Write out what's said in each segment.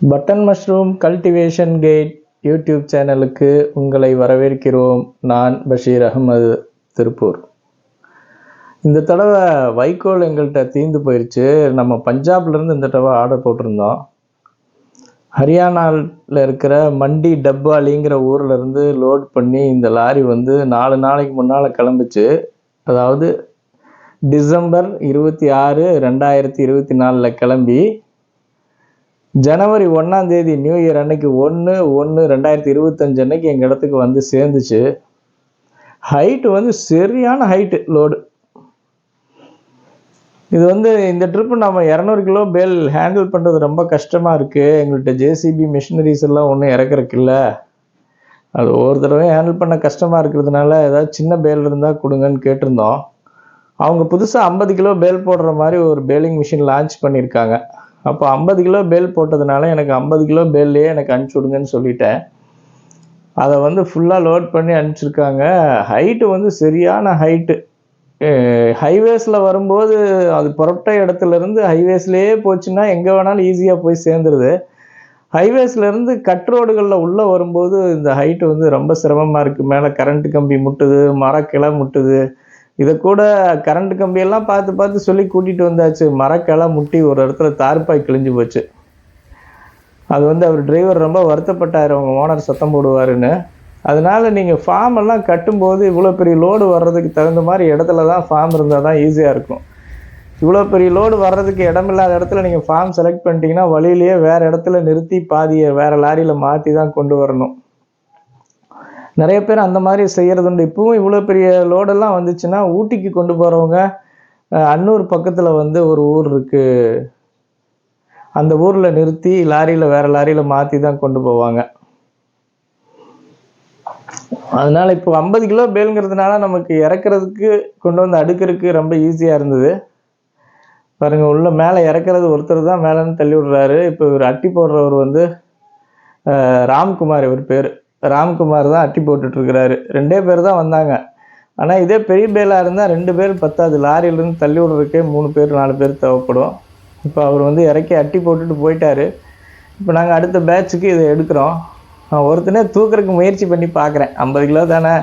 Button mushroom cultivation gate YouTube சேனலுக்கு உங்களை வரவேற்கிறோம் நான் பஷீர் அகமது திருப்பூர் இந்த தடவை வைக்கோல் எங்கள்கிட்ட தீந்து போயிடுச்சு நம்ம பஞ்சாப்லேருந்து இந்த தடவை ஆர்டர் போட்டிருந்தோம். ஹரியானாவில் இருக்கிற மண்டி டப்பாலிங்கிற ஊர்லேருந்து லோட் பண்ணி இந்த லாரி வந்து நாலு நாளைக்கு முன்னால் கிளம்புச்சு. அதாவது டிசம்பர் இருபத்தி ஆறு ரெண்டாயிரத்தி இருபத்தி நாலில் கிளம்பி ஜனவரி ஒன்றாம் தேதி நியூ இயர் அன்னைக்கு ஒன்று ஒன்று ரெண்டாயிரத்தி இருபத்தஞ்சு அன்னைக்கு எங்கள் இடத்துக்கு வந்து சேர்ந்துச்சு. ஹைட்டு வந்து சரியான ஹைட்டு லோடு இது வந்து இந்த ட்ரிப்பு நம்ம இரநூறு கிலோ பேல் ஹேண்டில் பண்ணுறது ரொம்ப கஷ்டமாக இருக்குது எங்கள்கிட்ட ஜேசிபி மிஷினரிஸ் எல்லாம் ஒன்றும் இறக்குறக்கு இல்லை. அது ஒவ்வொரு தடவையும் ஹேண்டில் பண்ண கஷ்டமாக இருக்கிறதுனால ஏதாவது சின்ன பேல் இருந்தால் கொடுங்கன்னு கேட்டிருந்தோம். அவங்க புதுசாக ஐம்பது கிலோ பேல் போடுற மாதிரி ஒரு பேலிங் மிஷின் லான்ச் பண்ணியிருக்காங்க. அப்போ ஐம்பது கிலோ பேல் போட்டதுனால எனக்கு ஐம்பது கிலோ பேல்லையே எனக்கு அனுப்பிச்சி விடுங்கன்னு சொல்லிட்டேன். அதை வந்து ஃபுல்லாக லோட் பண்ணி அனுப்பிச்சிருக்காங்க. ஹைட்டு வந்து சரியான ஹைட்டு ஹைவேஸில் வரும்போது அது புறப்பட்ட இடத்துல இருந்து ஹைவேஸ்லேயே போச்சுன்னா எங்கே வேணாலும் ஈஸியாக போய் சேர்ந்துருது. ஹைவேஸ்லேருந்து கட் ரோடுகளில் உள்ளே வரும்போது இந்த ஹைட்டு வந்து ரொம்ப சிரமமாக இருக்குது மேலே கரண்ட் கம்பி முட்டுது மரக்கிளை முட்டுது. இதை கூட கரண்ட் கம்பியெல்லாம் பார்த்து பார்த்து சொல்லி கூட்டிகிட்டு வந்தாச்சு. மரக்கெல்லாம் முட்டி ஒரு இடத்துல தார்பாய் கிழிஞ்சு போச்சு. அது வந்து அவர் டிரைவர் ரொம்ப வருத்தப்பட்டார். அவங்க ஓனர் சத்தம் போடுவாருன்னு. அதனால் நீங்கள் ஃபார்ம் எல்லாம் கட்டும்போது இவ்வளோ பெரிய லோடு வர்றதுக்கு தகுந்த மாதிரி இடத்துல தான் ஃபார்ம் இருந்தால் தான் ஈஸியாக இருக்கும். இவ்வளோ பெரிய லோடு வர்றதுக்கு இடமில்லாத இடத்துல நீங்கள் ஃபார்ம் செலக்ட் பண்ணிட்டீங்கன்னா வழியிலேயே வேறு இடத்துல நிறுத்தி பாதியை வேறு லாரியில் மாற்றி தான் கொண்டு வரணும். நிறைய பேர் அந்த மாதிரி செய்கிறது உண்டு இப்பவும் இவ்வளோ பெரிய லோடெல்லாம் வந்துச்சுன்னா ஊட்டிக்கு கொண்டு போகிறவங்க அன்னூர் பக்கத்தில் வந்து ஒரு ஊர் இருக்குது அந்த ஊரில் நிறுத்தி லாரியில் வேறு லாரியில் மாற்றி தான் கொண்டு போவாங்க. அதனால் இப்போ ஐம்பது கிலோ பேலுங்கிறதுனால நமக்கு இறக்குறதுக்கு கொண்டு வந்து அடுக்கிறதுக்கு ரொம்ப ஈஸியாக இருந்தது. பாருங்கள் உள்ள மேலே இறக்குறது ஒருத்தர் தான் மேலேன்னு தள்ளி விடுறாரு. இப்போ இவர் அட்டி போடுறவர் வந்து ராம்குமார் இவர் பேர். ராம்குமார் தான் அட்டி போட்டுட்ருக்கிறாரு. ரெண்டே பேர் தான் வந்தாங்க. ஆனால் இதே பெரிய பேலாக இருந்தால் ரெண்டு பேர் பத்தாது. லாரியிலேருந்து தள்ளி விடுறதுக்கே மூணு பேர் நாலு பேர் தேவைப்படும். இப்போ அவர் வந்து இறக்கி அட்டி போட்டுட்டு போயிட்டாரு. இப்போ நாங்கள் அடுத்த பேட்சுக்கு இதை எடுக்கிறோம். நான் ஒருத்தனே தூக்குறதுக்கு முயற்சி பண்ணி பார்க்குறேன் ஐம்பது கிலோ தானே?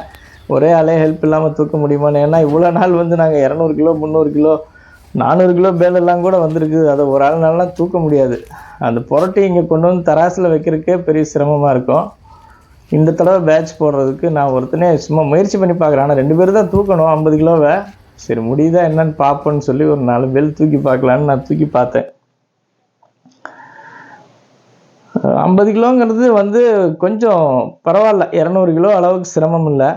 ஒரே ஆளே ஹெல்ப் இல்லாமல் தூக்க முடியுமான்னு? ஏன்னா இவ்வளோ நாள் வந்து நாங்கள் இரநூறு கிலோ முந்நூறு கிலோ நானூறு கிலோ பேலெல்லாம் கூட வந்திருக்கு. அதை ஒரு ஆள்னாலாம் தூக்க முடியாது. அந்த புரட்டி இங்கே கொண்டு வந்து தராசில் வைக்கிறதுக்கே பெரிய சிரமமாக இருக்கும். இந்த தடவை பேட்ச் போடுறதுக்கு நான் ஒருத்தனே சும்மா முயற்சி பண்ணி பார்க்குறேன். ஆனால் ரெண்டு பேரும் தான் தூக்கணும் ஐம்பது கிலோவை. சரி முடியுதா என்னன்னு பார்ப்போன்னு சொல்லி ஒரு நாலு பேல் தூக்கி பார்க்கலான்னு நான் தூக்கி பார்த்தேன். ஐம்பது கிலோங்கிறது வந்து கொஞ்சம் பரவாயில்ல. இரநூறு கிலோ அளவுக்கு சிரமம் இல்லை.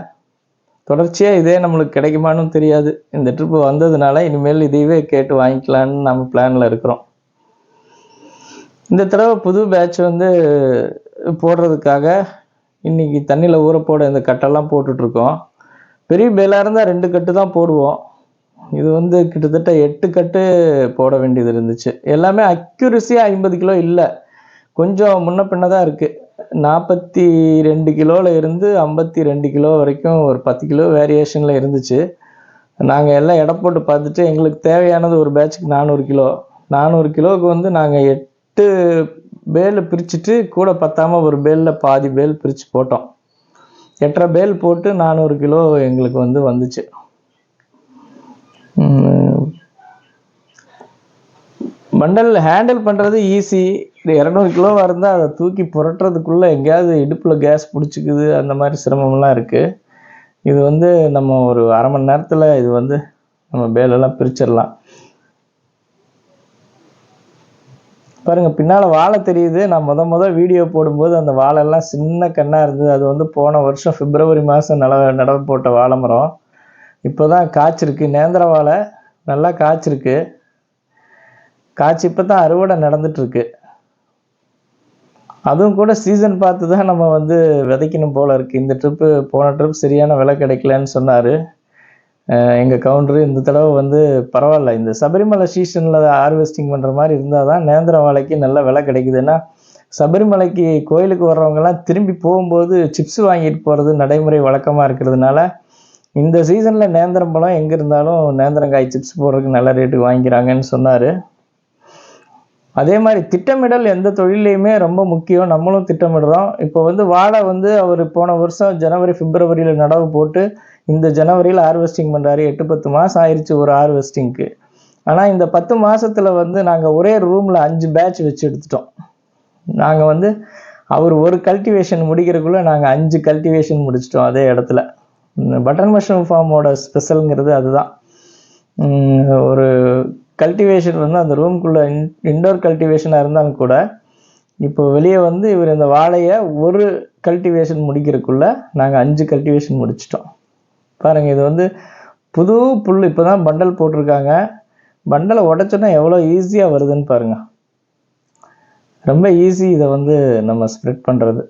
தொடர்ச்சியாக இதே நம்மளுக்கு கிடைக்குமான்னு தெரியாது. இந்த ட்ரிப்பு வந்ததுனால இனிமேல் இதையவே கேட்டு வாங்கிக்கலான்னு நம்ம பிளானில் இருக்கிறோம். இந்த தடவை புது பேட்ச் வந்து போடுறதுக்காக இன்னைக்கு தண்ணியில் ஊற போட இந்த கட்டெல்லாம் போட்டுட்ருக்கோம். பெரிய பேலாக இருந்தால் ரெண்டு கட்டு தான் போடுவோம். இது வந்து கிட்டத்தட்ட எட்டு கட்டு போட வேண்டியது இருந்துச்சு. எல்லாமே அக்யூரஸியாக ஐம்பது கிலோ இல்லை. கொஞ்சம் முன்ன பின்ன தான் இருக்குது நாற்பத்தி ரெண்டு கிலோவில் இருந்து ஐம்பத்தி ரெண்டு கிலோ வரைக்கும் ஒரு பத்து கிலோ வேரியேஷனில் இருந்துச்சு. நாங்கள் எல்லாம் எடை போட்டு பார்த்துட்டு எங்களுக்கு தேவையானது ஒரு பேட்சுக்கு நானூறு கிலோ. நானூறு கிலோவுக்கு வந்து நாங்கள் எட்டு பேலை பிரிச்சுட்டு கூட பத்தாமல் ஒரு பேலில் பாதி பேல் பிரித்து போட்டோம். எட்டரை பேல் போட்டு நானூறு கிலோ எங்களுக்கு வந்து வந்துச்சு. மண்டல் ஹேண்டில் பண்ணுறது ஈஸி இரநூறு கிலோவாக இருந்தால் அதை தூக்கி புரட்டுறதுக்குள்ளே எங்கேயாவது இடுப்பில் கேஸ் பிடிச்சிக்குது அந்த மாதிரி சிரமம்லாம் இருக்குது இது வந்து நம்ம ஒரு அரை மணி நேரத்தில் இது வந்து நம்ம பேலெல்லாம் பிரிச்சிடலாம். பாருங்கள் பின்னால் வாழை தெரியுது. நான் முத முத வீடியோ போடும்போது அந்த வாழைலாம் சின்ன கண்ணாக இருந்தது. அது வந்து போன வருஷம் பிப்ரவரி மாதம் நட நடவு போட்ட வாழை மரம். இப்போ தான் காய்ச்சிருக்கு. நேந்திர வாழை நல்லா காய்ச்சிருக்கு. காய்ச்சி இப்போ தான் அறுவடை நடந்துட்டுருக்கு. அதுவும் கூட சீசன் பார்த்து தான் நம்ம வந்து விதைக்கணும் போல இருக்குது இந்த ட்ரிப்பு போன ட்ரிப் சரியான விலை கிடைக்கலன்னு சொன்னார். எங்கள் கவுண்டரு இந்த தடவை வந்து பரவாயில்ல. இந்த சபரிமலை சீசனில் ஹார்வெஸ்டிங் பண்ணுற மாதிரி இருந்தால் தான் நேந்திர வாழைக்கு நல்ல விலை கிடைக்குதுன்னா சபரிமலைக்கு கோயிலுக்கு வர்றவங்கெல்லாம் திரும்பி போகும்போது சிப்ஸ் வாங்கிட்டு போகிறது நடைமுறை வழக்கமாக இருக்கிறதுனால இந்த சீசனில் நேந்திரம் பழம் எங்கே இருந்தாலும் நேந்திரங்காய் சிப்ஸ் போடுறதுக்கு நல்ல ரேட்டுக்கு வாங்கிக்கிறாங்கன்னு சொன்னார். அதே மாதிரி திட்டமிடல் எந்த தொழிலையுமே ரொம்ப முக்கியம். நம்மளும் திட்டமிடுறோம். இப்போ வந்து வாழை வந்து அவர் போன வருஷம் ஜனவரி பிப்ரவரியில் நடவு போட்டு இந்த ஜனவரியில் ஹார்வெஸ்டிங் பண்ணுறாரு எட்டு பத்து மாதம் ஆயிடுச்சு ஒரு ஹார்வெஸ்டிங்க்கு ஆனால் இந்த பத்து மாதத்தில் வந்து நாங்கள் ஒரே ரூமில் அஞ்சு பேட்ச் வச்சு எடுத்துட்டோம். நாங்கள் வந்து அவர் ஒரு கல்டிவேஷன் முடிக்கிறதுக்குள்ளே நாங்கள் அஞ்சு கல்டிவேஷன் முடிச்சிட்டோம் அதே இடத்துல. பட்டன் மஷ்ரூம் ஃபார்மோட ஸ்பெஷலுங்கிறது அதுதான். ஒரு கல்டிவேஷன் வந்து அந்த ரூம்குள்ளே இன்டோர் கல்டிவேஷனாக இருந்தாலும் கூட இப்போ வெளியே வந்து இவர் இந்த வாழையை ஒரு கல்டிவேஷன் முடிக்கிறதுக்குள்ளே நாங்கள் அஞ்சு கல்டிவேஷன் முடிச்சிட்டோம். பாருங்கள் இது வந்து புது புல் இப்போ தான் பண்டல் போட்டிருக்காங்க பண்டலை உடச்சோன்னா எவ்வளோ ஈஸியாக வருதுன்னு பாருங்கள் ரொம்ப ஈஸி இதை வந்து நம்ம ஸ்ப்ரெட் பண்ணுறது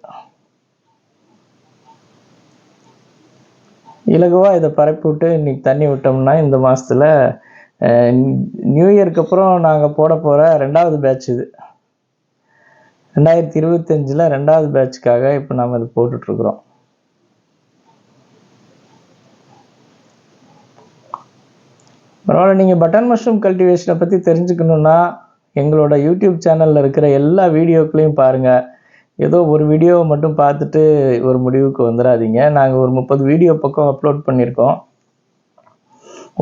இலகுவாக இதை பரப்பி விட்டு இன்றைக்கி தண்ணி விட்டோம்னா இந்த மாதத்தில் நியூ இயர்க்கு அப்புறம் நாங்கள் போட போகிற ரெண்டாவது பேட்ச் இது. ரெண்டாயிரத்தி இருபத்தஞ்சில் ரெண்டாவது பேட்சுக்காக இப்போ நாம் இது போட்டுட்ருக்குறோம் பரவாயில்ல நீங்கள் பட்டன் மஷ்ரூம் கல்டிவேஷனை பற்றி தெரிஞ்சுக்கணுன்னா எங்களோட யூடியூப் சேனலில் இருக்கிற எல்லா வீடியோக்களையும் பாருங்கள் ஏதோ ஒரு வீடியோவை மட்டும் பார்த்துட்டு ஒரு முடிவுக்கு வந்துடாதீங்க நாங்கள் ஒரு முப்பது வீடியோ பக்கம் அப்லோட் பண்ணியிருக்கோம்.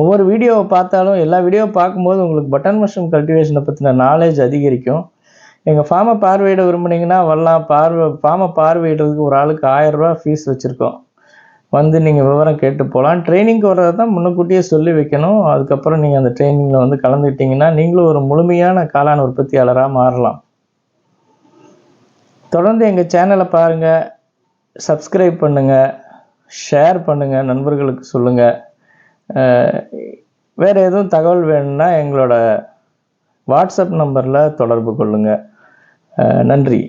ஒவ்வொரு வீடியோவை பார்த்தாலும் எல்லா வீடியோவை பார்க்கும்போது உங்களுக்கு பட்டன் மஷ்ரூம் கல்டிவேஷனை பற்றின நாலேஜ் அதிகரிக்கும். எங்கள் ஃபார்மை பார்வையிட விரும்புனீங்கன்னா வரலாம். பார்வை ஃபார்மை பார்வையிடுறதுக்கு ஒரு ஆளுக்கு ஆயிரம் ஃபீஸ் வச்சுருக்கோம். வந்து நீங்கள் விவரம் கேட்டு போகலாம் ட்ரைனிங்க்கு வர்றதை தான் முன்னக்கூட்டியே சொல்லி வைக்கணும். அதுக்கப்புறம் நீங்கள் அந்த ட்ரைனிங்கில் வந்து கலந்துக்கிட்டிங்கன்னா நீங்களும் ஒரு முழுமையான காளான் உற்பத்தியாளராக மாறலாம். தொடர்ந்து எங்கள் சேனலை பாருங்கள் சப்ஸ்கிரைப் பண்ணுங்கள் ஷேர் பண்ணுங்கள் நண்பர்களுக்கு சொல்லுங்கள் வேறு எதுவும் தகவல் வேணும்னா எங்களோட வாட்ஸ்அப் நம்பரில் தொடர்பு கொள்ளுங்கள் நன்றி.